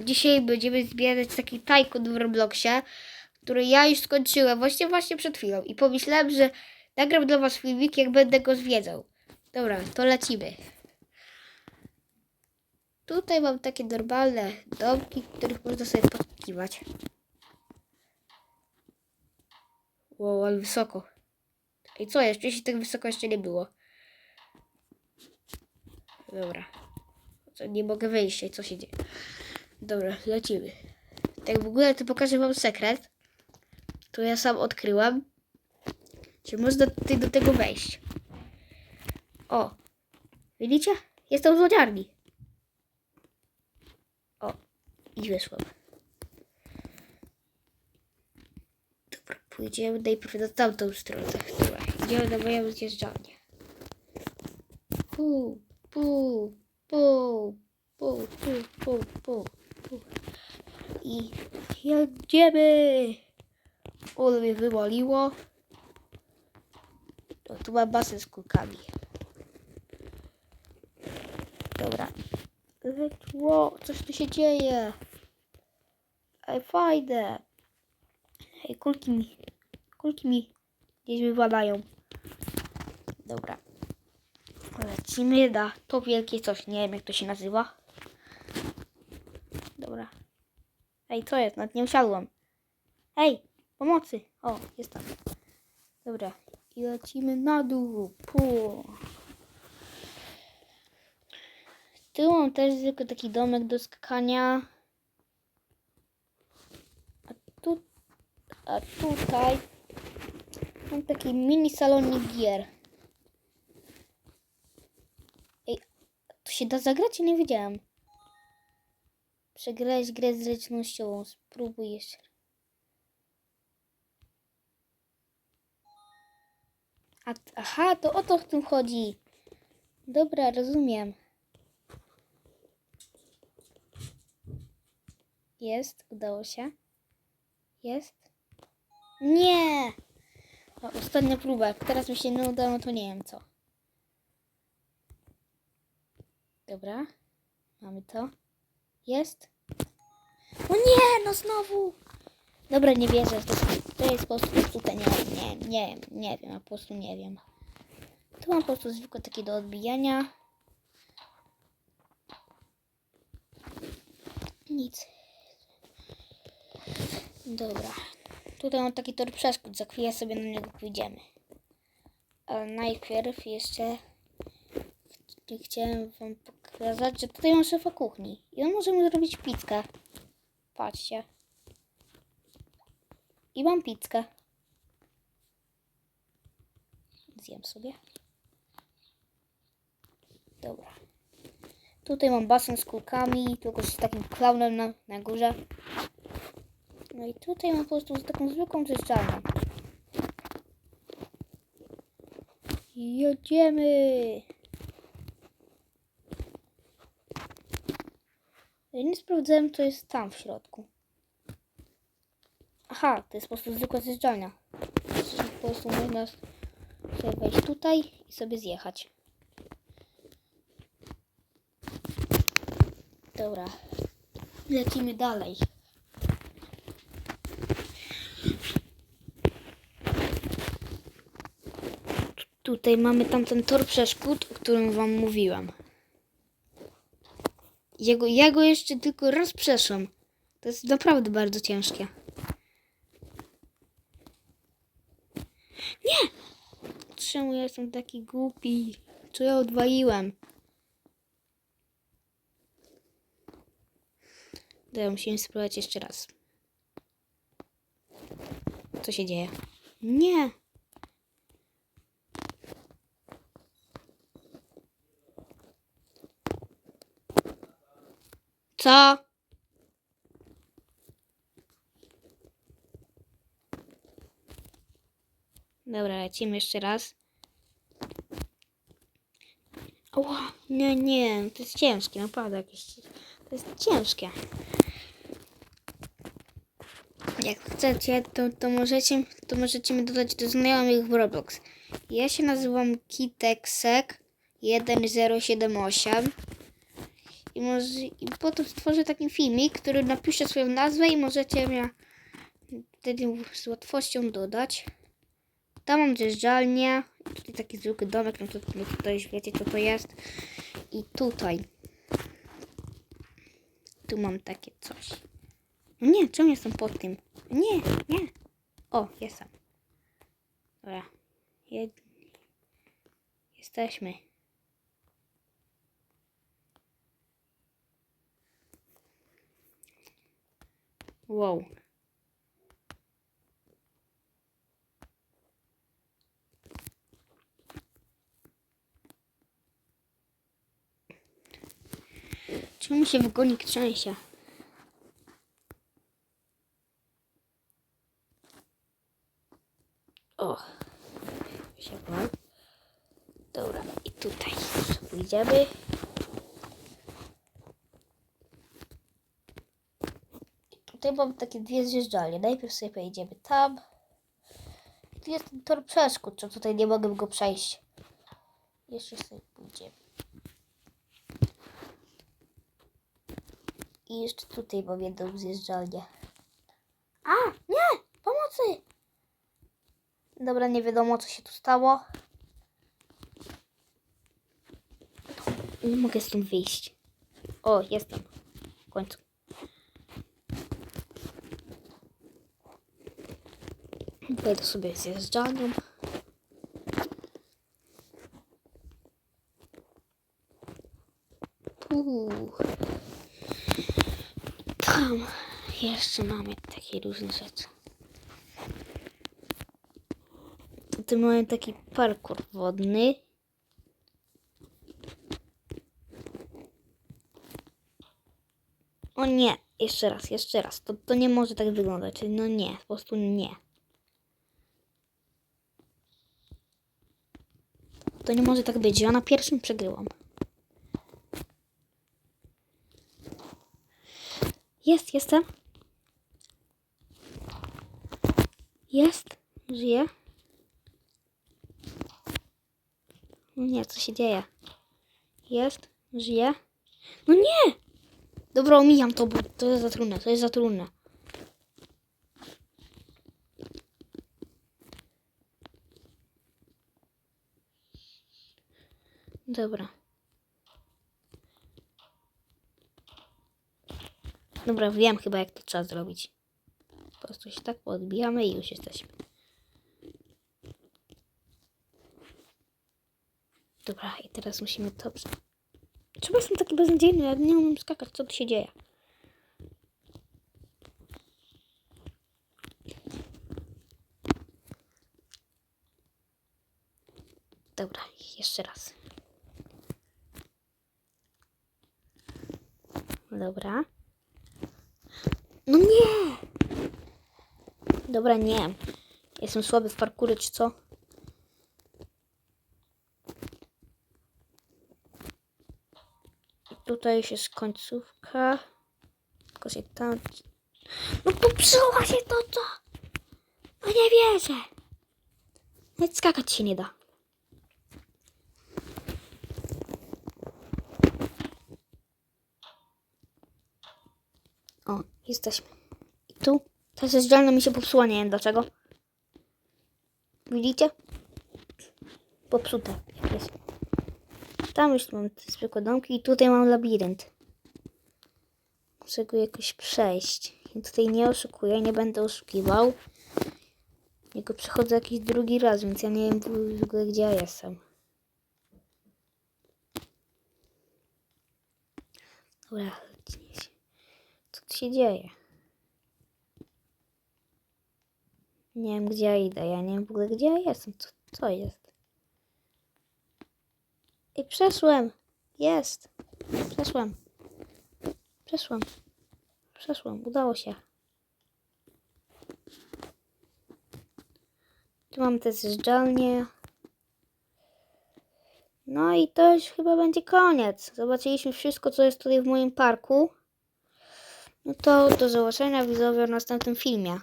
Dzisiaj będziemy zbierać taki tajkun w Robloxie, który ja już skończyłem właśnie właśnie przed chwilą i pomyślałem, że nagram dla was filmik, jak będę go zwiedzał. Dobra, to lecimy. Tutaj mam takie normalne domki, których można sobie podkiwać. Wow, ale wysoko. I co jest? Wcześniej tak wysoko jeszcze nie było. Dobra. Nie mogę wyjść, co się dzieje? Dobra, lecimy. Tak w ogóle to pokażę wam sekret. To ja sam odkryłam. Czy można tutaj do tego wejść? O! Widzicie? Jestem w złodziarni. O! I wyszłam. Dobra, pójdziemy najpierw na tamtą stronę. Dobra, idziemy na moją zjeżdżalnię. Pu, pu, pu, pu, pu, pu, pu, I jedziemy! Ale mnie wywaliło. To tu mam basen z kulkami. Dobra. Ło, coś tu się dzieje. Ej, fajne. Ej, kulki mi, kulki mi gdzieś wywalają. Dobra. Lecimy na to wielkie coś. Nie wiem, jak to się nazywa. Dobra. Ej, co jest? Nad nie usiadłam. Ej, pomocy. O, jest tam. Dobra. I lecimy na dół. Pu. Tu mam też zwykły taki domek do skakania. A tu, a tutaj mam taki mini salonik gier. Ej, to się da zagrać? Nie wiedziałem. Przegrałeś grę zręcznościową. Spróbuj jeszcze. A, aha, to o to w tym chodzi. Dobra, rozumiem. Jest, udało się. Jest. Nie! O, ostatnia próba. Teraz mi się nie udało, to nie wiem co. Dobra. Mamy to. Jest. O nie, no znowu! Dobra, nie wierzę. To, to jest po prostu tutaj nie, nie, nie, nie wiem, po prostu nie wiem. Tu mam po prostu zwykłe takie do odbijania. Nic. Dobra. Tutaj mam taki tor przeszkód. Za chwilę sobie na niego pójdziemy. Ale najpierw jeszcze ch- chciałem wam pokazać, że tutaj mam szefa kuchni. I on może mi zrobić pizzkę. Patrzcie. I mam pizzkę. Zjem sobie. Dobra. Tutaj mam basen z kulkami, tylko z takim klaunem na, na górze. No i tutaj mam po prostu z taką zwykłą czyszczalnią. Jedziemy! Ja nie sprawdzałem, co jest tam w środku. Aha, to jest po prostu zwykła zjeżdżalnia. Po prostu można sobie wejść tutaj i sobie zjechać. Dobra. Lecimy dalej. Tutaj mamy tamten tor przeszkód, o którym wam mówiłam. Jego, ja go jeszcze tylko raz przeszłam. To jest naprawdę bardzo ciężkie. Nie! Czemu ja jestem taki głupi? Co ja odwaliłem? Dobra, musimy spróbować jeszcze raz. Co się dzieje? Nie! Co? Dobra, lecimy jeszcze raz. Ała, nie, nie, to jest ciężkie, naprawdę jakieś. To jest ciężkie. Jak chcecie, to, to, możecie, to możecie mi dodać do znajomych w Roblox. Ja się nazywam Kiteksek 1078 i może, I potem stworzę taki filmik, który napiszę swoją nazwę i możecie mnie wtedy z łatwością dodać. Tam mam zjeżdżalnię. Tutaj taki zwykły domek, no to, to, to już wiecie co to jest. I tutaj. Tu mam takie coś. No nie, czemu jestem pod tym? Nie, nie. O, jestem. Dobra. Jed... Jesteśmy. Wow. Czemu się wagonik trzęsie? O, wsiadłam. Dobra, i tutaj pójdziemy. Tutaj mam takie dwie zjeżdżalnie. Najpierw sobie pojedziemy tam. Tu jest ten tor przeszkód, co tutaj nie mogę go przejść. Jeszcze sobie pójdziemy. I jeszcze tutaj mam jedną zjeżdżalnię. A, nie! Pomocy! Dobra, nie wiadomo co się tu stało. Nie mogę stąd wyjść. O, jestem. W końcu. Wejdę sobie zjeżdżalnią. Uuu. Tam jeszcze mamy takie różne rzeczy. Tutaj mamy taki parkour wodny. O nie, jeszcze raz, jeszcze raz. To, to nie może tak wyglądać. No nie, po prostu nie. To nie może tak być. Ja na pierwszym przegryłam. Jest, jestem. Jest, żyje. Nie, co się dzieje? Jest, żyje. No nie! Dobra, omijam to, bo to jest za trudne, to jest za trudne. Dobra. Dobra, wiem chyba jak to trzeba zrobić. Po prostu się tak podbijamy i już jesteśmy. Dobra, i teraz musimy to... Czemu jestem taki beznadziejny? Ja nie umiem skakać. Co tu się dzieje? Dobra, jeszcze raz. Dobra. No nie! Dobra, nie. Jestem słaby w parkury, czy co? Tutaj już jest końcówka. Tylko się tam... No popsuła się to, co? No nie wierzę. Nawet skakać się nie da. O, jesteśmy. I tu ta zjeżdżalnia mi się popsuła, nie wiem dlaczego. Widzicie? Popsute jak jest. Tam już mam te zwykłe domki i tutaj mam labirynt. Muszę go jakoś przejść. Tutaj nie oszukuję, nie będę oszukiwał. Jego przechodzę jakiś drugi raz, więc ja nie wiem w ogóle gdzie ja jestem. Dobra, się dzieje? Nie wiem gdzie ja idę, ja nie wiem w ogóle gdzie ja jestem, co, co jest? I przeszłem! Jest! Przeszłem! Przeszłem! Przeszłem, udało się. Tu mam te zjeżdżalnie. No i to już chyba będzie koniec. Zobaczyliśmy wszystko, co jest tutaj w moim parku. No to do zobaczenia widzowie w następnym filmie.